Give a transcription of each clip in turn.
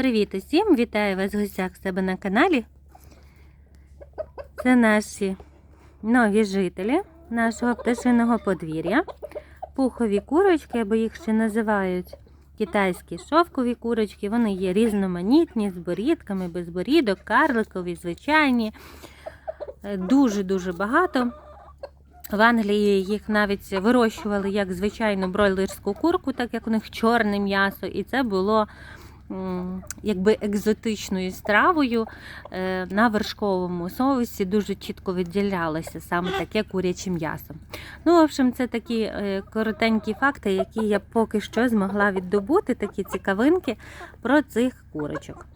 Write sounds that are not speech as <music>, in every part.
Привіт усім! Вітаю вас в гостях себе на каналі. Це наші нові жителі нашого пташиного подвір'я. Пухові курочки, або їх ще називають китайські шовкові курочки. Вони є різноманітні, з борідками, без борідок, карликові, звичайні. Дуже-дуже багато. В Англії їх навіть вирощували як звичайну бройлерську курку, так як у них чорне м'ясо, і це було якби екзотичною стравою е, на вершковому соусі дуже чітко виділялося саме таке куряче м'ясо. Ну, в общем, це такі е, коротенькі факти, які я поки що змогла віддобути, такі цікавинки про цих курочок.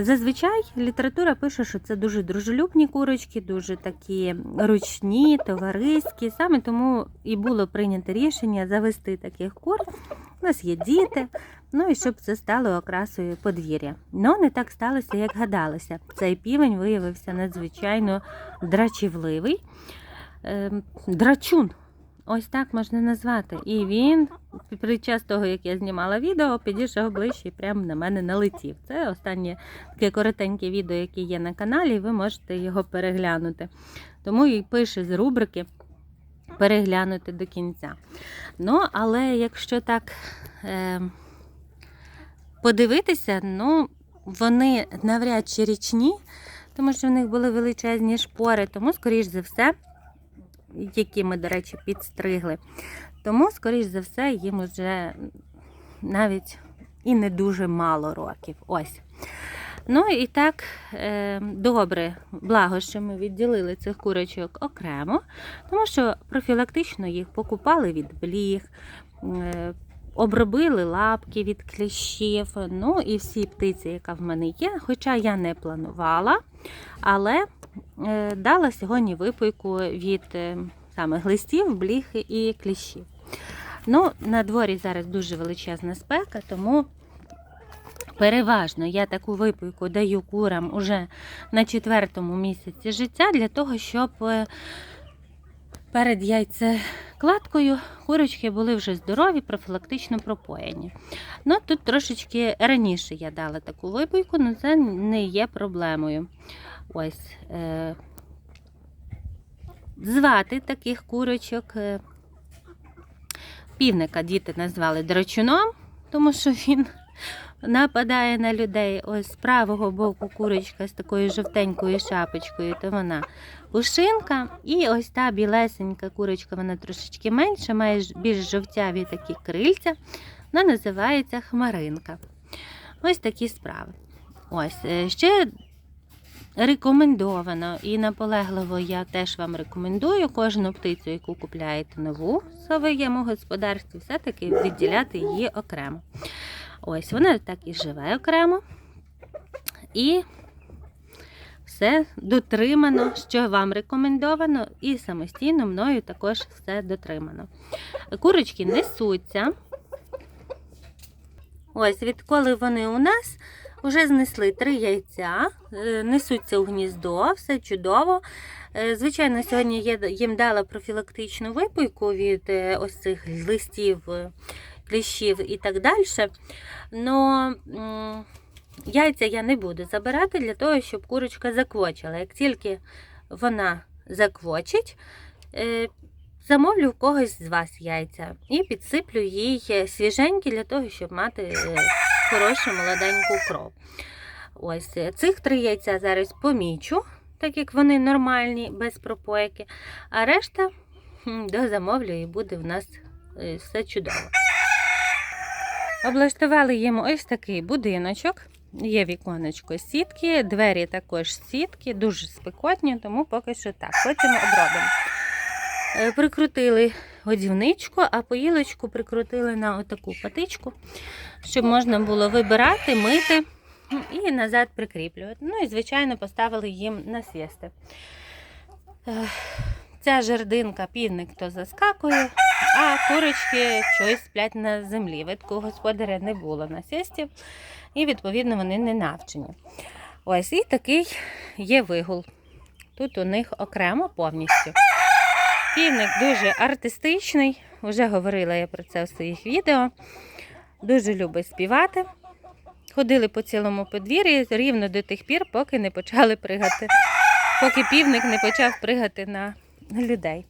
Зазвичай література пише, що це дуже дружелюбні курочки, дуже такі ручні, товариські. Саме тому і було прийнято рішення завести таких кур. У нас є діти, ну і щоб це стало окрасою подвір'я. Ну, не так сталося, як гадалося. Цей півень виявився надзвичайно драчівливий. Ем, Драчун. Ось так можна назвати. І він під час того, як я знімала відео, підійшов ближче і прямо на мене налетів. Це останнє таке коротеньке відео, яке є на каналі, і ви можете його переглянути. Тому і пише з рубрики переглянути до кінця. Ну, але якщо так е, подивитися, ну, вони навряд чи річні, тому що в них були величезні шпори, тому, скоріш за все, які ми, до речі, підстригли. Тому, скоріш за все, їм вже навіть і не дуже мало років. Ось. Ну і так, е, добре, благо, що ми відділили цих курочок окремо, тому що профілактично їх покупали від бліг, е, обробили лапки від кліщів. Ну і всі птиці, яка в мене є, хоча я не планувала, але е, дала сьогодні випийку від е, саме глистів, бліг і кліщів. Ну, на дворі зараз дуже величезна спека, тому переважно я таку випийку даю курам уже на четвертому місяці життя для того, щоб е, перед яйцекладкою курочки були вже здорові, профілактично пропоєні. Ну, тут трошечки раніше я дала таку випийку, але це не є проблемою. Ось. Е- звати таких курочок. е, Півника діти назвали драчуном, тому що він нападає на людей. Ось з правого боку курочка з такою жовтенькою шапочкою, то вона пушинка. І ось та білесенька курочка, вона трошечки менша, має більш жовтяві такі крильця. Вона називається хмаринка. Ось такі справи. Ось е, ще рекомендовано і наполегливо я теж вам рекомендую кожну птицю, яку купляєте нову в своєму господарстві, все-таки відділяти її окремо. Ось вона так і живе окремо. І все дотримано, що вам рекомендовано, і самостійно мною також все дотримано. Курочки несуться. Ось, відколи вони у нас вже знесли три яйця, е, несуться у гніздо, все чудово. Е, Звичайно, сьогодні я їм дала профілактичну випийку від е, ось цих листів, кліщів і так далі. Но яйця я не буду забирати для того, щоб курочка заквочила. Як тільки вона заквочить, е, замовлю в когось з вас яйця і підсиплю їй свіженькі для того, щоб мати е, хорошу молоденьку кров. Ось е, цих три яйця зараз помічу, так як вони нормальні, без пропойки, а решта дозамовлю і буде в нас все чудово. Облаштували їм ось такий будиночок. Є віконечко сітки, двері також сітки, дуже спекотні, тому поки що так. Потім обробимо. Е, Прикрутили годівничку, а поїлочку прикрутили на отаку патичку, щоб можна було вибирати, мити і назад прикріплювати. Ну і, звичайно, поставили їм насвісти. Е, Ця жердинка півник то заскакує, а курочки щось сплять на землі. Видку господаря не було насістів, і, відповідно, вони не навчені. Ось і такий є вигул. Тут у них окремо повністю. Півник дуже артистичний, вже говорила я про це в своїх відео. Дуже любить співати. ходили по цілому подвір'ї рівно до тих пір, поки не почали пригати, поки півник не почав пригати на людей.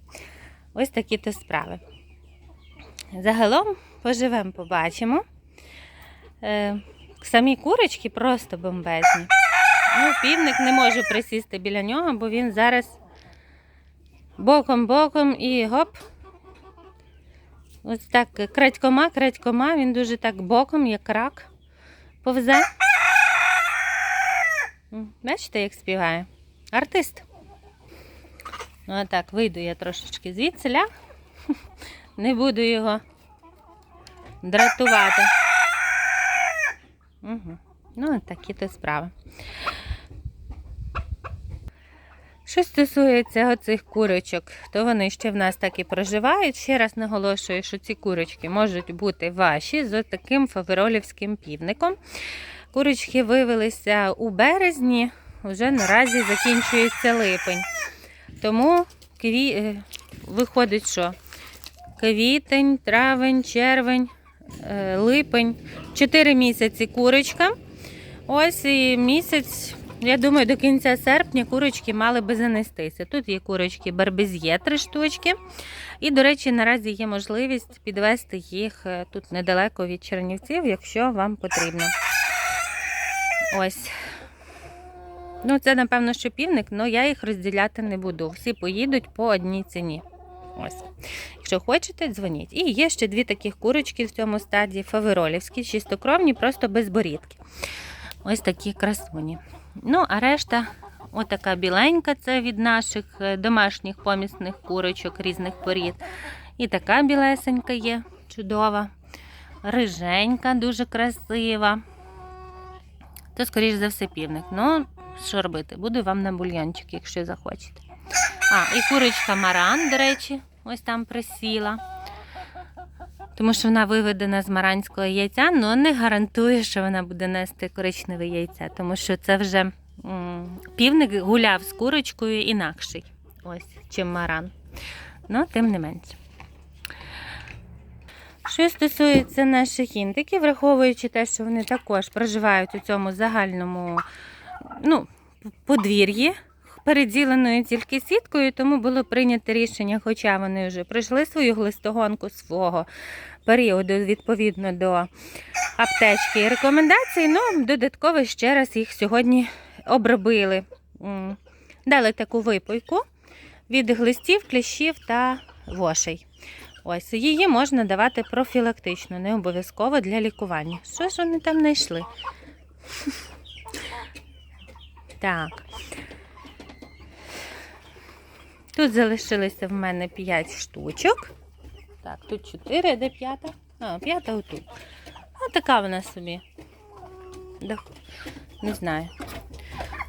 Ось такі то справи. Загалом поживемо, побачимо. Е, самі курочки просто бомбезні. Ну, півник не можу присісти біля нього, бо він зараз боком-боком і гоп. Ось так крадькома, крадькома, він дуже так боком, як рак, повзе. Бачите, як співає? Артист. Ну, а так, вийду я трошечки звідсиля. <laughs> Не буду його дратувати. Угу. Ну, такі то справи. Що стосується оцих курочок, то вони ще в нас так і проживають. Ще раз наголошую, що ці курочки можуть бути ваші з таким фаверолівським півником. Курочки вивелися у березні, вже наразі закінчується липень. Тому кві... е, виходить, що квітень, травень, червень, е, липень. Чотири місяці курочка. Ось і місяць, я думаю, до кінця серпня курочки мали би занестися. Тут є курочки барбез'є, три штучки. І, до речі, наразі є можливість підвести їх е, тут недалеко від Чернівців, якщо вам потрібно. Ось. Ну, це, напевно, що півник, але я їх розділяти не буду. Всі поїдуть по одній ціні. Ось. Якщо хочете, дзвоніть. І є ще дві таких курочки в цьому стадії фаверолівські, чистокровні, просто без борідки. Ось такі красуні. Ну, а решта, отака біленька, це від наших е, домашніх помісних курочок різних порід. І така білесенька є, чудова. Риженька, дуже красива. То, скоріш за все, півник. Ну, що робити? Буду вам на бульйончик, якщо захочете. А, і курочка Маран, до речі, ось там присіла. Тому що вона виведена з маранського яйця, але не гарантує, що вона буде нести коричневе яйця, тому що це вже м, півник гуляв з курочкою інакший, ось, чим маран. Ну, тим не менше. Що стосується наших індиків, враховуючи те, що вони також проживають у цьому загальному ну, подвір'ї, переділеною тільки сіткою, тому було прийнято рішення, хоча вони вже пройшли свою глистогонку свого періоду відповідно до аптечки і рекомендацій. Ну, додатково ще раз їх сьогодні обробили. Дали таку випойку від глистів, кліщів та вошей. Ось її можна давати профілактично, не обов'язково для лікування. Що ж вони там знайшли? Так. Тут залишилося в мене 5 штучок. Так, тут 4, де п'ята? А, п'ята отут. Ось така вона собі. Не знаю.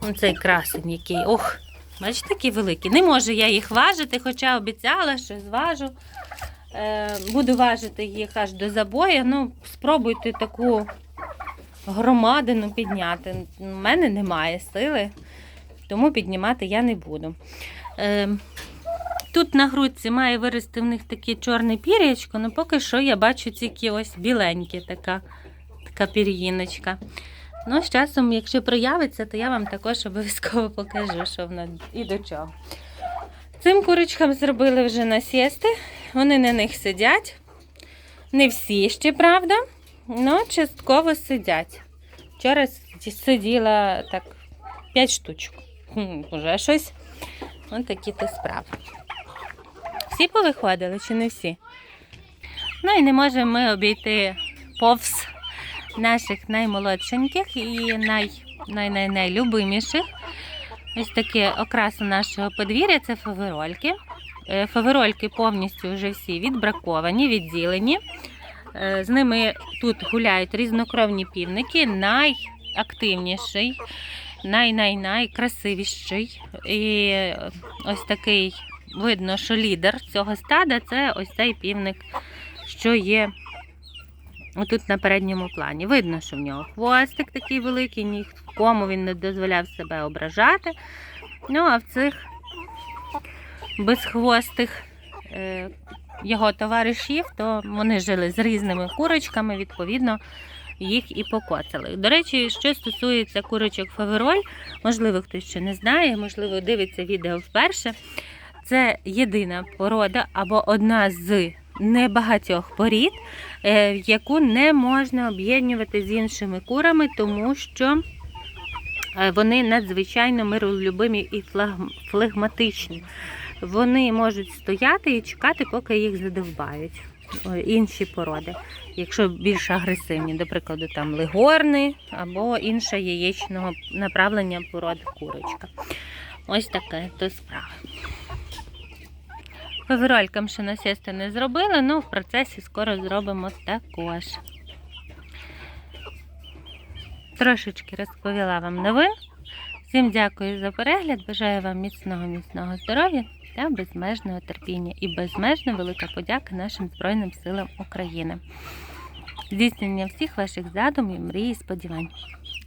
Ось цей красень який. Ох, бачите, такі великі. Не можу я їх важити, хоча обіцяла, що зважу. Е, буду важити їх аж до забою. Ну, спробуйте таку громадину підняти. У мене немає сили, тому піднімати я не буду. Е, Тут на грудці має вирости в них таке чорне пір'ячко, але поки що я бачу тільки ось біленьке така, така пір'їночка. Ну, з часом, якщо проявиться, то я вам також обов'язково покажу, що воно і до чого. Цим курочкам зробили вже насісти, вони на них сидять. Не всі ще, правда, але частково сидять. Вчора сиділа так 5 штучок. Уже щось. Ось такі то справи. Всі повиходили чи не всі? Ну і не можемо ми обійти повз наших наймолодшеньких і най, най, най, найлюбиміших. Ось таке окраса нашого подвір'я це фаверольки. Е, Фаверольки повністю вже всі відбраковані, відділені. Е, З ними тут гуляють різнокровні півники. Найактивніший, най-най-найкрасивіший. І ось такий видно, що лідер цього стада це ось цей півник, що є отут на передньому плані. Видно, що в нього хвостик такий великий, нікому він не дозволяв себе ображати. Ну, а в цих безхвостих е, його товаришів, то вони жили з різними курочками, відповідно, їх і покоцали. До речі, що стосується курочок фавероль, можливо, хтось ще не знає, можливо, дивиться відео вперше. Це єдина порода або одна з небагатьох порід, е, яку не можна об'єднувати з іншими курами, тому що е, вони надзвичайно миролюбимі і флегматичні. Вони можуть стояти і чекати, поки їх задовбають. Інші породи, якщо більш агресивні, до прикладу, там легорни або інша яєчного направлення пород курочка. Ось таке то справа. Фаверолькам ще насісти не зробили, але в процесі скоро зробимо також. Трошечки розповіла вам новин. Всім дякую за перегляд. Бажаю вам міцного, міцного здоров'я та безмежного терпіння. І безмежно велика подяка нашим Збройним силам України. Здійснення всіх ваших задумів, мрій і сподівань.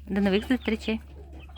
До нових зустрічей!